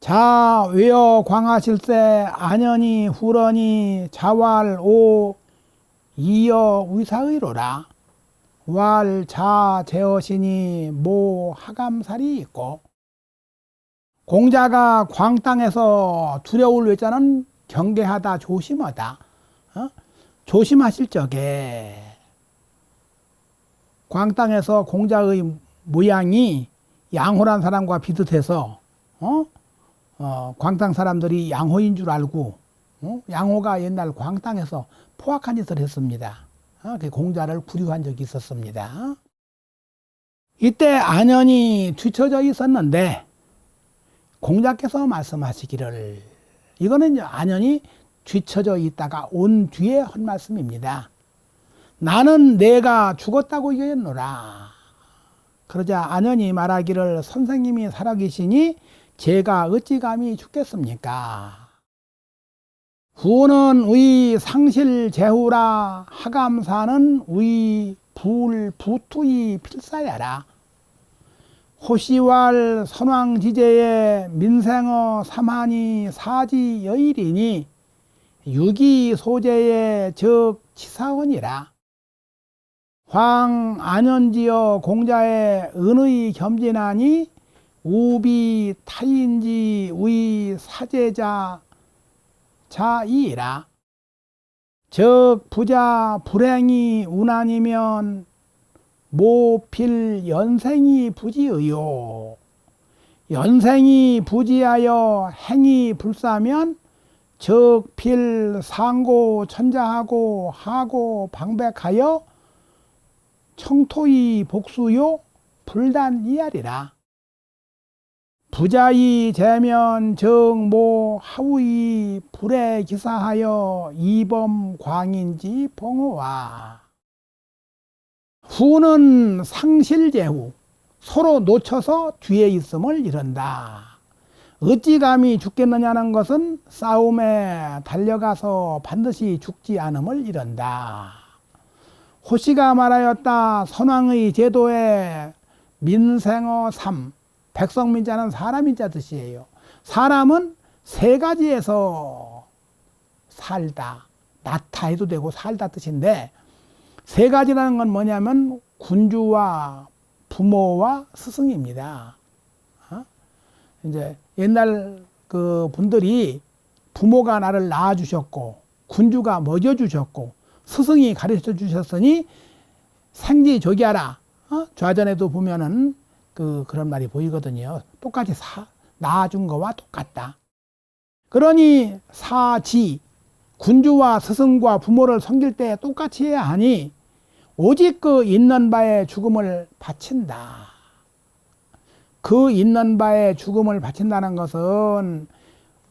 자 외어 광하실세 안연히 후러니 자왈 오 이어 위사의로라. 왈자 제어시니 모 하감살이 있고. 공자가 광땅에서 두려울 외자는 경계하다 조심하다. 어? 조심하실 적에. 광땅에서 공자의 모양이 양호란 사람과 비슷해서 어? 어, 광땅 사람들이 양호인 줄 알고 어? 양호가 옛날 광땅에서 포악한 짓을 했습니다. 어? 그 공자를 구류한 적이 있었습니다. 이때 안연이 뒤처져 있었는데 공자께서 말씀하시기를 이거는 안연이 뒤처져 있다가 온 뒤에 한 말씀입니다. 나는 내가 죽었다고 여겼노라. 그러자 안연이 말하기를 선생님이 살아계시니 제가 어찌 감히 죽겠습니까? 후는 의 상실 제후라 하감사는 의 불 부투이 필사야라 호시왈 선왕지제의 민생어 삼하니 사지 여일이니 유기 소재의 적 치사원이라 황 안현지어 공자의 은의 겸진하니 우비 타인지 의 사제자 자이라. 즉 부자 불행이 운하니면 모필 연생이 부지의요. 연생이 부지하여 행이 불사면 적필 상고 천자하고 하고 방백하여 청토이 복수요 불단 이하리라 부자이 재면 정모 하우이 불에 기사하여 이범 광인지 봉호와 후는 상실제후 서로 놓쳐서 뒤에 있음을 이른다. 어찌 감히 죽겠느냐는 것은 싸움에 달려가서 반드시 죽지 않음을 이른다. 호시가 말하였다. 선왕의 제도에 민생어 삼 백성민자는 사람인자 뜻이에요. 사람은 세 가지에서 살다, 나타 해도 되고 살다 뜻인데 세 가지라는 건 뭐냐면 군주와 부모와 스승입니다. 어? 이제 옛날 그 분들이 부모가 나를 낳아 주셨고 군주가 먹여 주셨고 스승이 가르쳐 주셨으니 생지 조기하라. 어? 좌전에도 보면은 그 그런 말이 보이거든요. 똑같이 사, 낳아준 거와 똑같다. 그러니 사지 군주와 스승과 부모를 섬길 때 똑같이 해야 하니 오직 그 있는 바에 죽음을 바친다. 그 있는 바에 죽음을 바친다는 것은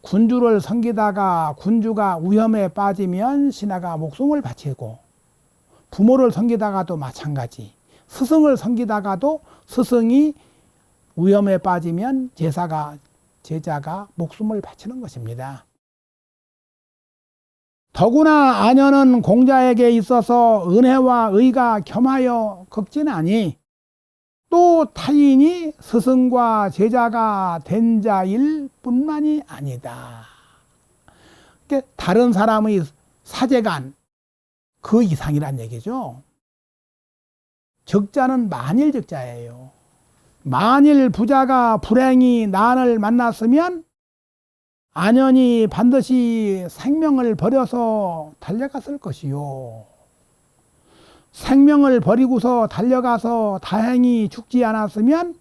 군주를 섬기다가 군주가 위험에 빠지면 신하가 목숨을 바치고 부모를 섬기다가도 마찬가지 스승을 섬기다가도 스승이 위험에 빠지면 제사가 제자가 목숨을 바치는 것입니다. 더구나 아녀는 공자에게 있어서 은혜와 의가 겸하여 극진하니 또 타인이 스승과 제자가 된 자일 뿐만이 아니다. 다른 사람의 사제간 그 이상이란 얘기죠. 적자는 만일 적자예요. 만일 부자가 불행히 난을 만났으면 안연히 반드시 생명을 버려서 달려갔을 것이요. 생명을 버리고서 달려가서 다행히 죽지 않았으면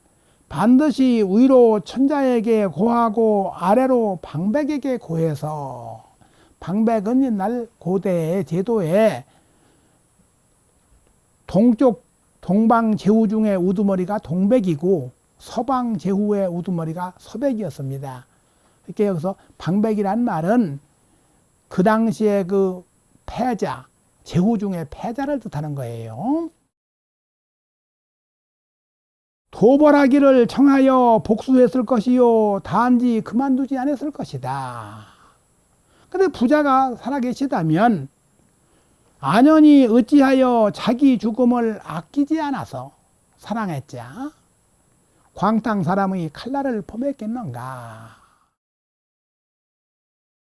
반드시 위로 천자에게 고하고 아래로 방백에게 고해서 방백은 옛날 고대의 제도에 동쪽 동방 제후 중에 우두머리가 동백이고 서방 제후의 우두머리가 서백이었습니다. 이렇게 여기서 방백이란 말은 그 당시에 그 패자, 제후 중에 패자를 뜻하는 거예요. 도벌하기를 청하여 복수했을 것이요. 단지 그만두지 않았을 것이다. 근데 부자가 살아계시다면 안연히 어찌하여 자기 죽음을 아끼지 않아서 사랑했자. 광탕 사람의 칼날을 범했겠는가?